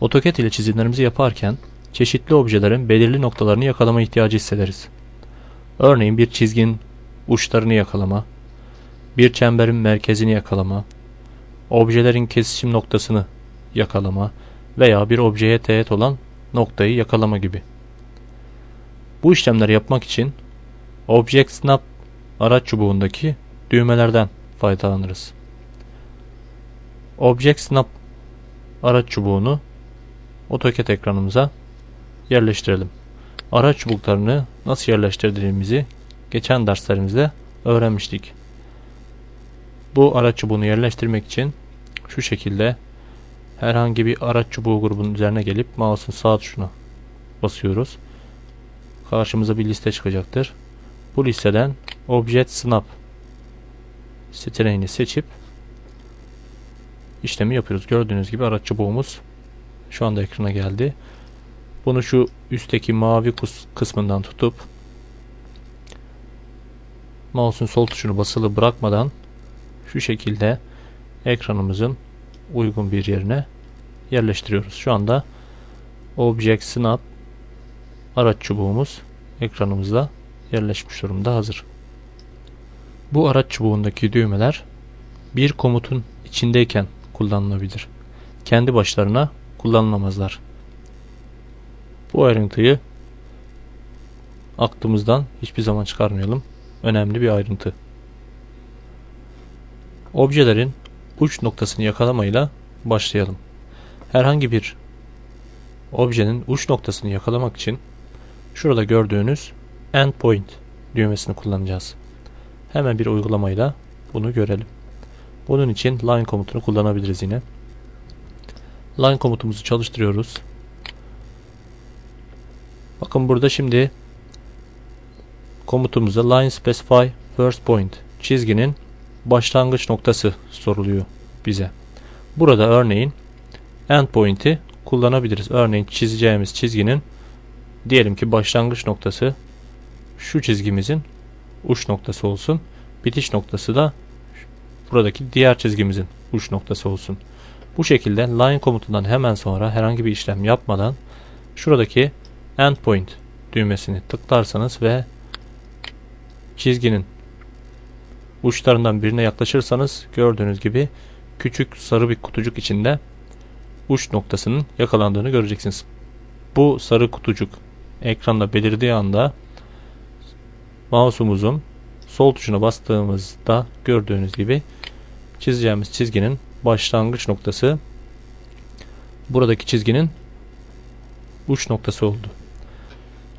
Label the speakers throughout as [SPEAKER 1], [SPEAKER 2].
[SPEAKER 1] AutoCAD ile çizimlerimizi yaparken çeşitli objelerin belirli noktalarını yakalama ihtiyacı hissederiz. Örneğin bir çizginin uçlarını yakalama, bir çemberin merkezini yakalama, objelerin kesişim noktasını yakalama veya bir objeye teğet olan noktayı yakalama gibi. Bu işlemleri yapmak için Object Snap araç çubuğundaki düğmelerden faydalanırız. Object Snap araç çubuğunu AutoCAD ekranımıza yerleştirelim. Araç çubuklarını nasıl yerleştirdiğimizi geçen derslerimizde öğrenmiştik. Bu araç çubuğunu yerleştirmek için şu şekilde herhangi bir araç çubuğu grubunun üzerine gelip mouse'un sağ tuşuna basıyoruz. Karşımıza bir liste çıkacaktır. Bu listeden Object Snap seçeneğini seçip işlemi yapıyoruz. Gördüğünüz gibi araç çubuğumuz şu anda ekrana geldi. Bunu şu üstteki mavi kısmından tutup mouse'un sol tuşunu basılı bırakmadan şu şekilde ekranımızın uygun bir yerine yerleştiriyoruz. Şu anda Object Snap araç çubuğumuz ekranımızda yerleşmiş durumda hazır. Bu araç çubuğundaki düğmeler bir komutun içindeyken kullanılabilir. Kendi başlarına kullanılamazlar. Bu ayrıntıyı aklımızdan hiçbir zaman çıkarmayalım. Önemli bir ayrıntı. Objelerin uç noktasını yakalamayla başlayalım. Herhangi bir objenin uç noktasını yakalamak için şurada gördüğünüz endpoint düğmesini kullanacağız. Hemen bir uygulamayla bunu görelim. Bunun için line komutunu kullanabiliriz yine. Line komutumuzu çalıştırıyoruz. Bakın burada şimdi komutumuzda line specify first point çizginin başlangıç noktası soruluyor bize. Burada örneğin endpoint'i kullanabiliriz. Örneğin çizeceğimiz çizginin diyelim ki başlangıç noktası şu çizgimizin uç noktası olsun. Bitiş noktası da buradaki diğer çizgimizin uç noktası olsun. Bu şekilde line komutundan hemen sonra herhangi bir işlem yapmadan şuradaki endpoint düğmesini tıklarsanız ve çizginin uçlarından birine yaklaşırsanız gördüğünüz gibi küçük sarı bir kutucuk içinde uç noktasının yakalandığını göreceksiniz. Bu sarı kutucuk ekranda belirdiği anda mouse'umuzun sol tuşuna bastığımızda gördüğünüz gibi çizeceğimiz çizginin başlangıç noktası buradaki çizginin uç noktası oldu.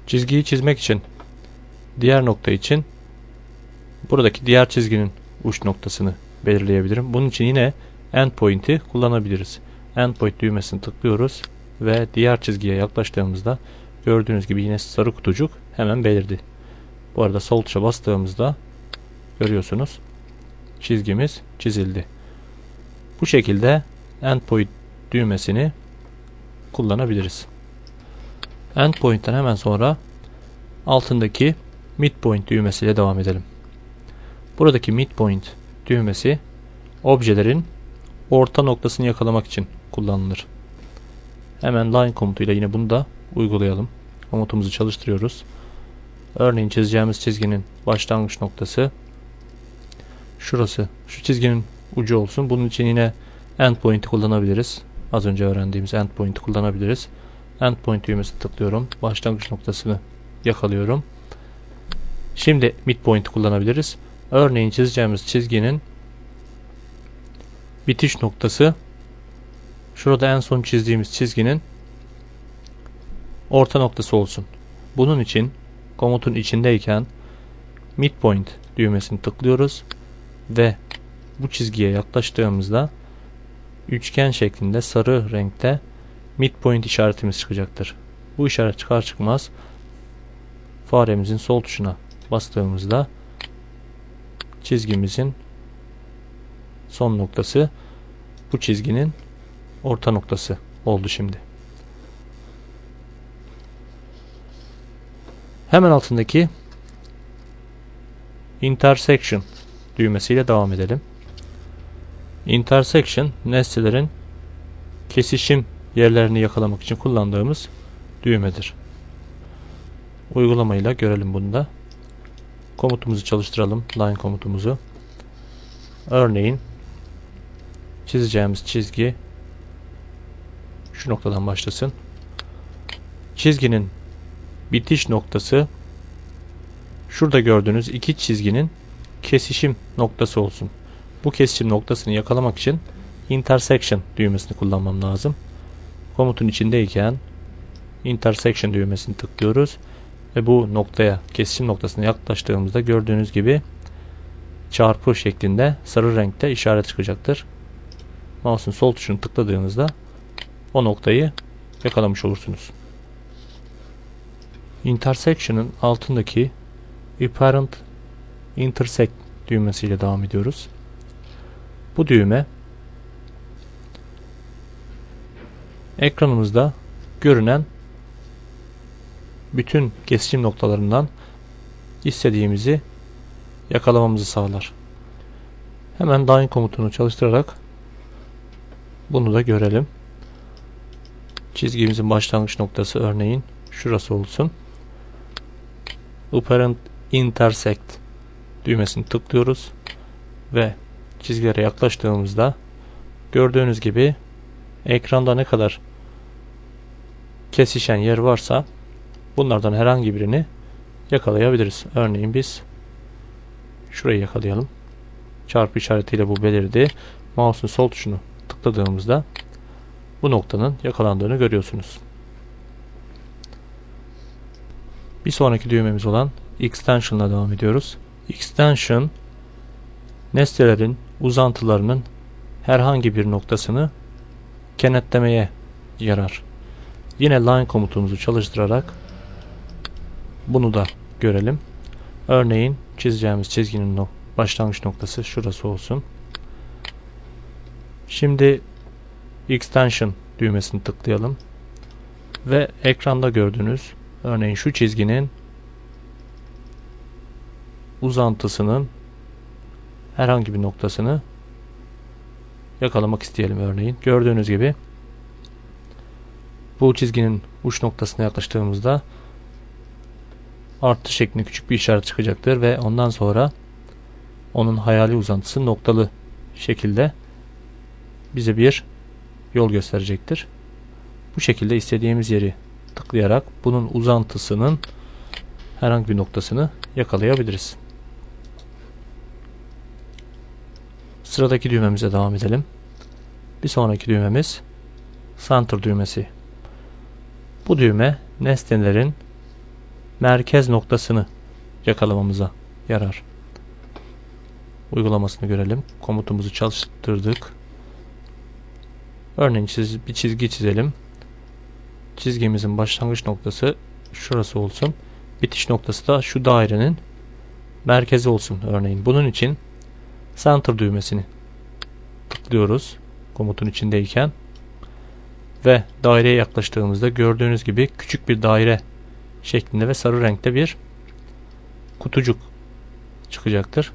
[SPEAKER 1] Çizgiyi çizmek için diğer nokta için buradaki diğer çizginin uç noktasını belirleyebilirim. Bunun için yine endpoint'i kullanabiliriz. Endpoint düğmesini tıklıyoruz ve diğer çizgiye yaklaştığımızda gördüğünüz gibi yine sarı kutucuk hemen belirdi. Bu arada sol tuşa bastığımızda görüyorsunuz çizgimiz çizildi. Bu şekilde endpoint düğmesini kullanabiliriz. Endpoint'ten hemen sonra altındaki midpoint düğmesiyle devam edelim. Buradaki midpoint düğmesi objelerin orta noktasını yakalamak için kullanılır. Hemen line komutuyla yine bunu da uygulayalım. Komutumuzu çalıştırıyoruz. Örneğin çizeceğimiz çizginin başlangıç noktası şurası. Şu çizginin ucu olsun. Bunun için yine endpoint'i kullanabiliriz. Az önce öğrendiğimiz endpoint'i kullanabiliriz. Endpoint düğmesini tıklıyorum. Başlangıç noktasını yakalıyorum. Şimdi midpoint'i kullanabiliriz. Örneğin çizeceğimiz çizginin bitiş noktası şurada en son çizdiğimiz çizginin orta noktası olsun. Bunun için komutun içindeyken midpoint düğmesini tıklıyoruz ve bu çizgiye yaklaştığımızda üçgen şeklinde sarı renkte midpoint işaretimiz çıkacaktır. Bu işaret çıkar çıkmaz faremizin sol tuşuna bastığımızda çizgimizin son noktası bu çizginin orta noktası oldu şimdi. Hemen altındaki intersection düğmesiyle devam edelim. Intersection nesnelerin kesişim yerlerini yakalamak için kullandığımız düğmedir. Uygulamayla görelim bunu da. Komutumuzu çalıştıralım. Line komutumuzu. Örneğin çizeceğimiz çizgi şu noktadan başlasın. Çizginin bitiş noktası şurada gördüğünüz iki çizginin kesişim noktası olsun. Bu kesişim noktasını yakalamak için intersection düğmesini kullanmam lazım. Komutun içindeyken intersection düğmesini tıklıyoruz ve bu noktaya kesişim noktasına yaklaştığımızda gördüğünüz gibi çarpı şeklinde sarı renkte işaret çıkacaktır. Mouse'un sol tuşunu tıkladığınızda o noktayı yakalamış olursunuz. Intersection'ın altındaki apparent intersect düğmesiyle devam ediyoruz. Bu düğme ekranımızda görünen bütün kesişim noktalarından istediğimizi yakalamamızı sağlar. Hemen line komutunu çalıştırarak bunu da görelim. Çizgimizin başlangıç noktası örneğin şurası olsun. Apparent intersect düğmesini tıklıyoruz ve çizgilere yaklaştığımızda gördüğünüz gibi ekranda ne kadar kesişen yer varsa bunlardan herhangi birini yakalayabiliriz. Örneğin biz şurayı yakalayalım. Çarpı işaretiyle bu belirdi. Mouse'un sol tuşunu tıkladığımızda bu noktanın yakalandığını görüyorsunuz. Bir sonraki düğmemiz olan Extension ile devam ediyoruz. Extension nesnelerin uzantılarının herhangi bir noktasını kenetlemeye yarar. Yine line komutumuzu çalıştırarak bunu da görelim. Örneğin çizeceğimiz çizginin no başlangıç noktası şurası olsun. Şimdi extension düğmesini tıklayalım. Ve ekranda gördüğünüz örneğin şu çizginin uzantısının herhangi bir noktasını yakalamak isteyelim örneğin. Gördüğünüz gibi bu çizginin uç noktasına yaklaştığımızda artı şeklinde küçük bir işaret çıkacaktır ve ondan sonra onun hayali uzantısı noktalı şekilde bize bir yol gösterecektir. Bu şekilde istediğimiz yeri tıklayarak bunun uzantısının herhangi bir noktasını yakalayabiliriz. Sıradaki düğmemize devam edelim. Bir sonraki düğmemiz Center düğmesi. Bu düğme nesnelerin merkez noktasını yakalamamıza yarar. Uygulamasını görelim. Komutumuzu çalıştırdık. Örneğin çiz, bir çizgi çizelim. Çizgimizin başlangıç noktası şurası olsun. Bitiş noktası da şu dairenin merkezi olsun örneğin. Bunun için Center düğmesini tıklıyoruz komutun içindeyken ve daireye yaklaştığımızda gördüğünüz gibi küçük bir daire şeklinde ve sarı renkte bir kutucuk çıkacaktır.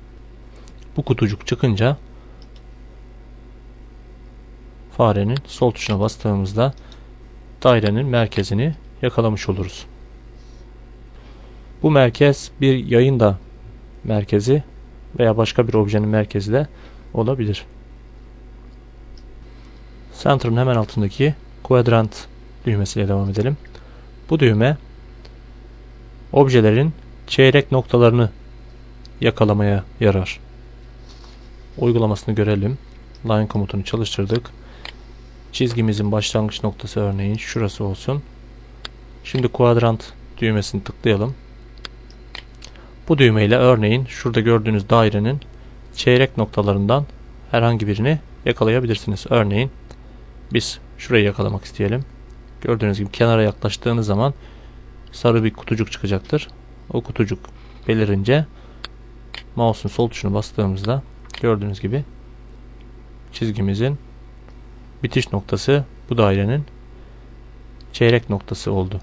[SPEAKER 1] Bu kutucuk çıkınca farenin sol tuşuna bastığımızda dairenin merkezini yakalamış oluruz. Bu merkez bir yayın da merkezi veya başka bir objenin merkezi de olabilir. Center'ın hemen altındaki Quadrant düğmesiyle devam edelim. Bu düğme objelerin çeyrek noktalarını yakalamaya yarar. Uygulamasını görelim. Line komutunu çalıştırdık. Çizgimizin başlangıç noktası örneğin şurası olsun. Şimdi Quadrant düğmesini tıklayalım. Bu düğmeyle örneğin şurada gördüğünüz dairenin çeyrek noktalarından herhangi birini yakalayabilirsiniz. Örneğin biz şurayı yakalamak isteyelim. Gördüğünüz gibi kenara yaklaştığınız zaman sarı bir kutucuk çıkacaktır. O kutucuk belirince mouse'un sol tuşunu bastığımızda gördüğünüz gibi çizgimizin bitiş noktası bu dairenin çeyrek noktası oldu.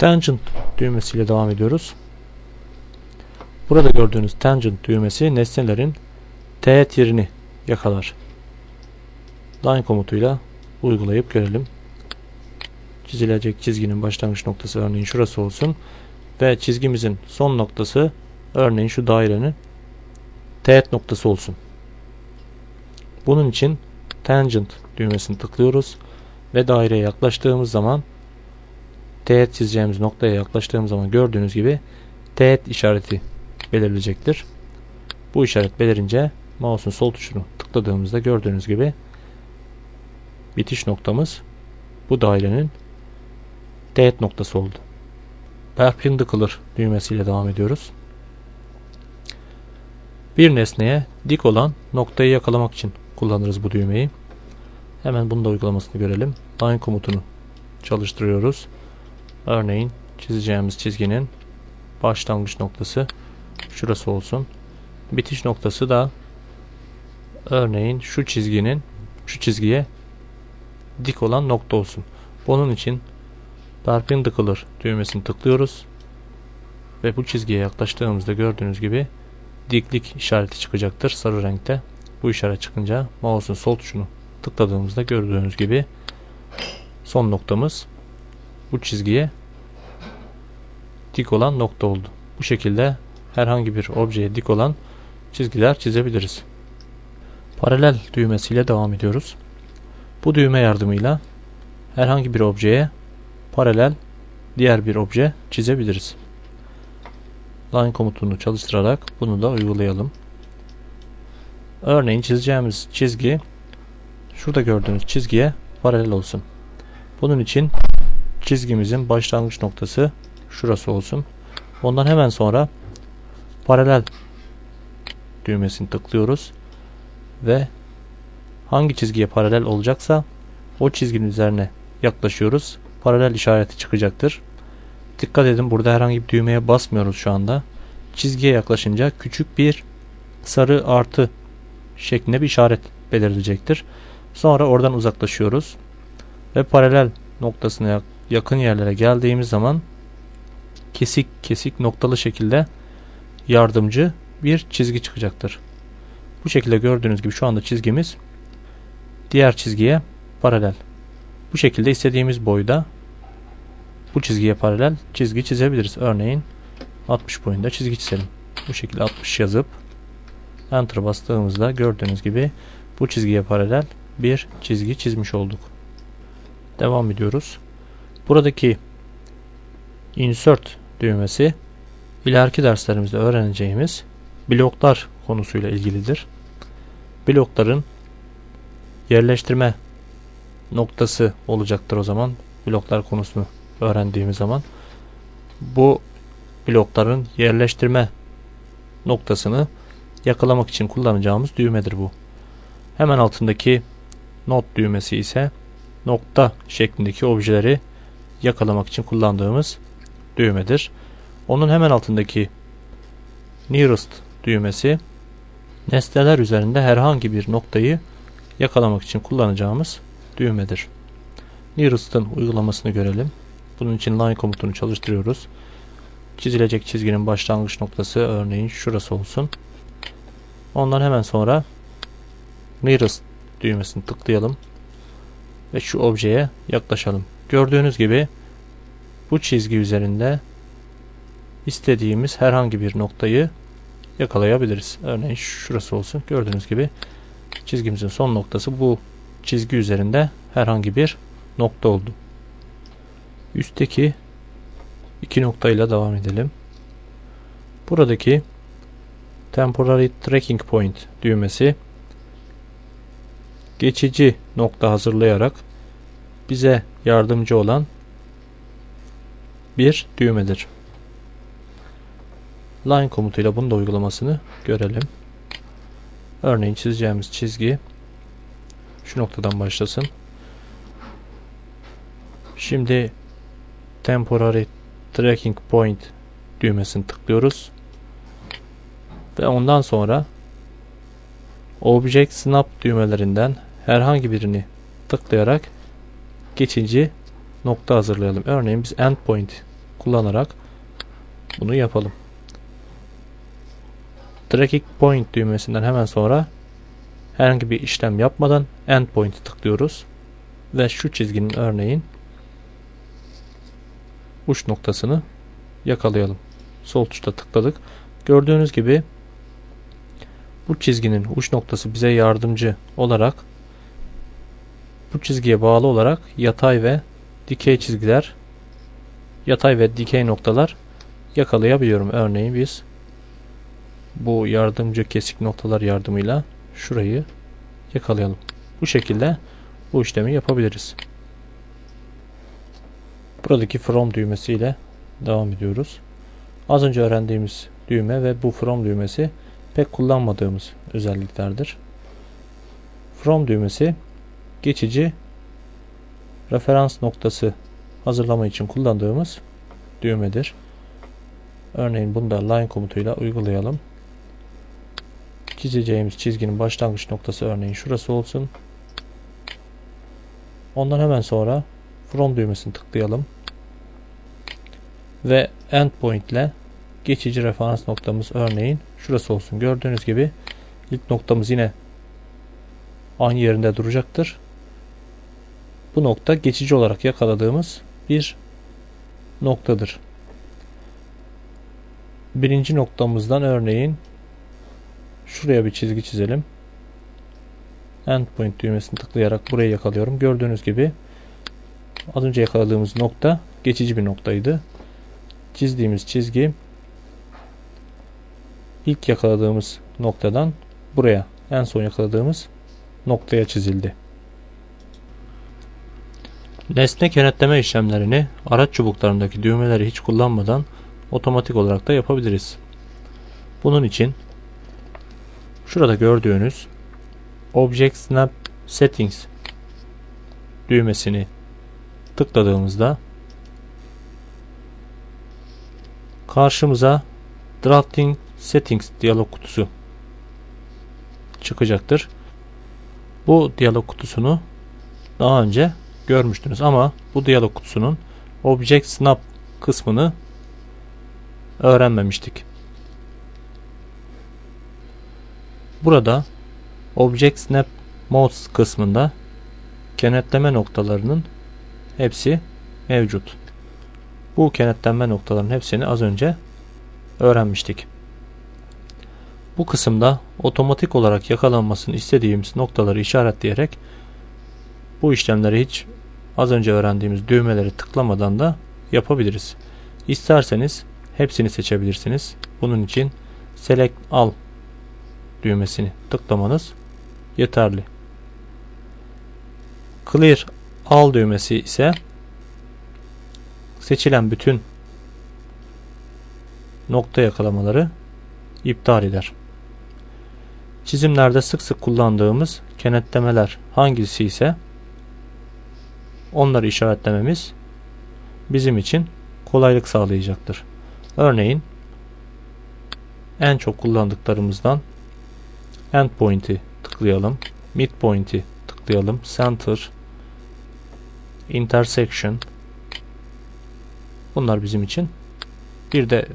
[SPEAKER 1] Tangent düğmesiyle devam ediyoruz. Burada gördüğünüz tangent düğmesi nesnelerin teğet yerini yakalar. Line komutuyla uygulayıp görelim. Çizilecek çizginin başlangıç noktası örneğin şurası olsun ve çizgimizin son noktası örneğin şu dairenin teğet noktası olsun. Bunun için tangent düğmesini tıklıyoruz ve daireye yaklaştığımız zaman teğet çizeceğimiz noktaya yaklaştığımız zaman gördüğünüz gibi teğet işareti belirleyecektir. Bu işaret belirince mouse'un sol tuşunu tıkladığımızda gördüğünüz gibi bitiş noktamız bu dairenin teğet noktası oldu. Perpendicular düğmesiyle devam ediyoruz. Bir nesneye dik olan noktayı yakalamak için kullanırız bu düğmeyi. Hemen bunu da uygulamasını görelim. Line komutunu çalıştırıyoruz. Örneğin çizeceğimiz çizginin başlangıç noktası şurası olsun. Bitiş noktası da örneğin şu çizginin şu çizgiye dik olan nokta olsun. Bunun için perpendicular düğmesini tıklıyoruz. Ve bu çizgiye yaklaştığımızda gördüğünüz gibi diklik işareti çıkacaktır sarı renkte. Bu işaret çıkınca mouse'un sol tuşunu tıkladığımızda gördüğünüz gibi son noktamız bu çizgiye dik olan nokta oldu. Bu şekilde herhangi bir objeye dik olan çizgiler çizebiliriz. Paralel düğmesiyle devam ediyoruz. Bu düğme yardımıyla herhangi bir objeye paralel diğer bir obje çizebiliriz. Line komutunu çalıştırarak bunu da uygulayalım. Örneğin çizeceğimiz çizgi şurada gördüğünüz çizgiye paralel olsun. Bunun için çizgimizin başlangıç noktası şurası olsun. Ondan hemen sonra paralel düğmesini tıklıyoruz ve hangi çizgiye paralel olacaksa o çizginin üzerine yaklaşıyoruz. Paralel işareti çıkacaktır. Dikkat edin burada herhangi bir düğmeye basmıyoruz şu anda. Çizgiye yaklaşınca küçük bir sarı artı şeklinde bir işaret belirleyecektir. Sonra oradan uzaklaşıyoruz. Ve paralel noktasına yakın yerlere geldiğimiz zaman kesik kesik noktalı şekilde yardımcı bir çizgi çıkacaktır. Bu şekilde gördüğünüz gibi şu anda çizgimiz diğer çizgiye paralel. Bu şekilde istediğimiz boyda bu çizgiye paralel çizgi çizebiliriz. Örneğin 60 boyunda çizgi çizelim. Bu şekilde 60 yazıp Enter bastığımızda gördüğünüz gibi bu çizgiye paralel bir çizgi çizmiş olduk. Devam ediyoruz. Buradaki Insert düğmesi ileriki derslerimizde öğreneceğimiz bloklar konusuyla ilgilidir. Blokların yerleştirme noktası olacaktır o zaman. Bloklar konusunu öğrendiğimiz zaman bu blokların yerleştirme noktasını yakalamak için kullanacağımız düğmedir bu. Hemen altındaki not düğmesi ise nokta şeklindeki objeleri yakalamak için kullandığımız düğmedir. Onun hemen altındaki nearest düğmesi nesneler üzerinde herhangi bir noktayı yakalamak için kullanacağımız düğmedir. Nearest'ın uygulamasını görelim. Bunun için line komutunu çalıştırıyoruz. Çizilecek çizginin başlangıç noktası örneğin şurası olsun. Ondan hemen sonra Nearest düğmesini tıklayalım. Ve şu objeye yaklaşalım. Gördüğünüz gibi bu çizgi üzerinde istediğimiz herhangi bir noktayı yakalayabiliriz. Örneğin şurası olsun. Gördüğünüz gibi çizgimizin son noktası bu çizgi üzerinde herhangi bir nokta oldu. Üstteki iki noktayla devam edelim. Buradaki Temporary Tracking Point düğmesi geçici nokta hazırlayarak bize yardımcı olan bir düğmedir. Line komutuyla bunun da uygulamasını görelim. Örneğin çizeceğimiz çizgi şu noktadan başlasın. Şimdi Temporary Tracking Point düğmesini tıklıyoruz. Ve ondan sonra Object Snap düğmelerinden herhangi birini tıklayarak geçici nokta hazırlayalım. Örneğin biz endpoint kullanarak bunu yapalım. Tracking Point düğmesinden hemen sonra herhangi bir işlem yapmadan Endpoint'i tıklıyoruz. Ve şu çizginin örneğin uç noktasını yakalayalım. Sol tuşta tıkladık. Gördüğünüz gibi bu çizginin uç noktası bize yardımcı olarak bu çizgiye bağlı olarak yatay ve dikey çizgiler yatay ve dikey noktalar yakalayabiliyorum. Örneğin biz bu yardımcı kesik noktalar yardımıyla şurayı yakalayalım. Bu şekilde bu işlemi yapabiliriz. Buradaki from düğmesiyle devam ediyoruz. Az önce öğrendiğimiz düğme ve bu from düğmesi pek kullanmadığımız özelliklerdir. From düğmesi geçici referans noktası hazırlama için kullandığımız düğmedir. Örneğin bunu da line komutuyla uygulayalım. Çizeceğimiz çizginin başlangıç noktası örneğin şurası olsun. Ondan hemen sonra from düğmesini tıklayalım. Ve endpoint ile geçici referans noktamız örneğin şurası olsun. Gördüğünüz gibi ilk noktamız yine aynı yerinde duracaktır. Bu nokta geçici olarak yakaladığımız bir noktadır. Birinci noktamızdan örneğin şuraya bir çizgi çizelim. Endpoint düğmesini tıklayarak burayı yakalıyorum. Gördüğünüz gibi az önce yakaladığımız nokta geçici bir noktaydı. Çizdiğimiz çizgi ilk yakaladığımız noktadan buraya en son yakaladığımız noktaya çizildi. Nesne kenetleme işlemlerini araç çubuklarındaki düğmeleri hiç kullanmadan otomatik olarak da yapabiliriz. Bunun için şurada gördüğünüz Object Snap Settings düğmesini tıkladığımızda karşımıza Drafting Settings diyalog kutusu çıkacaktır. Bu diyalog kutusunu daha önce görmüştünüz ama bu diyalog kutusunun Object Snap kısmını öğrenmemiştik. Burada Object Snap Modes kısmında kenetleme noktalarının hepsi mevcut. Bu kenetlenme noktalarının hepsini az önce öğrenmiştik. Bu kısımda otomatik olarak yakalanmasını istediğimiz noktaları işaretleyerek bu işlemleri hiç az önce öğrendiğimiz düğmeleri tıklamadan da yapabiliriz. İsterseniz hepsini seçebilirsiniz. Bunun için Select All düğmesini tıklamanız yeterli. Clear All düğmesi ise seçilen bütün nokta yakalamaları iptal eder. Çizimlerde sık sık kullandığımız kenetlemeler hangisi ise onları işaretlememiz bizim için kolaylık sağlayacaktır. Örneğin en çok kullandıklarımızdan endpoint'i tıklayalım. Midpoint'i tıklayalım. Center intersection bunlar bizim için bir de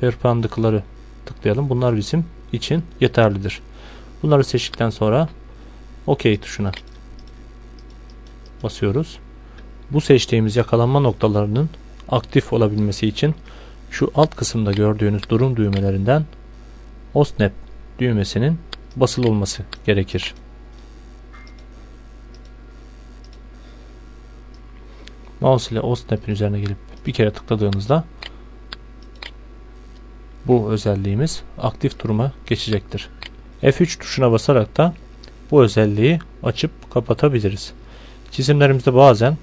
[SPEAKER 1] perpendicular'ı tıklayalım. Bunlar bizim için yeterlidir. Bunları seçtikten sonra OK tuşuna basıyoruz. Bu seçtiğimiz yakalanma noktalarının aktif olabilmesi için şu alt kısımda gördüğünüz durum düğmelerinden OSNAP düğmesinin basılı olması gerekir. Mouse ile OSNAP'in üzerine gelip bir kere tıkladığınızda bu özelliğimiz aktif duruma geçecektir. F3 tuşuna basarak da bu özelliği açıp kapatabiliriz. Çizimlerimizde bazen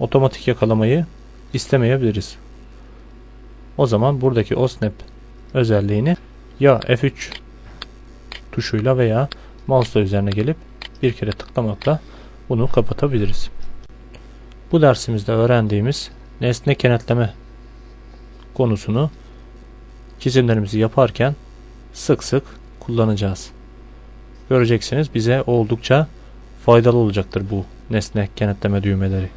[SPEAKER 1] otomatik yakalamayı istemeyebiliriz. O zaman buradaki OSNAP özelliğini ya F3 tuşuyla veya mouse üzerine gelip bir kere tıklamakla bunu kapatabiliriz. Bu dersimizde öğrendiğimiz nesne kenetleme konusunu çizimlerimizi yaparken sık sık kullanacağız. Göreceksiniz bize oldukça faydalı olacaktır bu nesne kenetleme düğmeleri.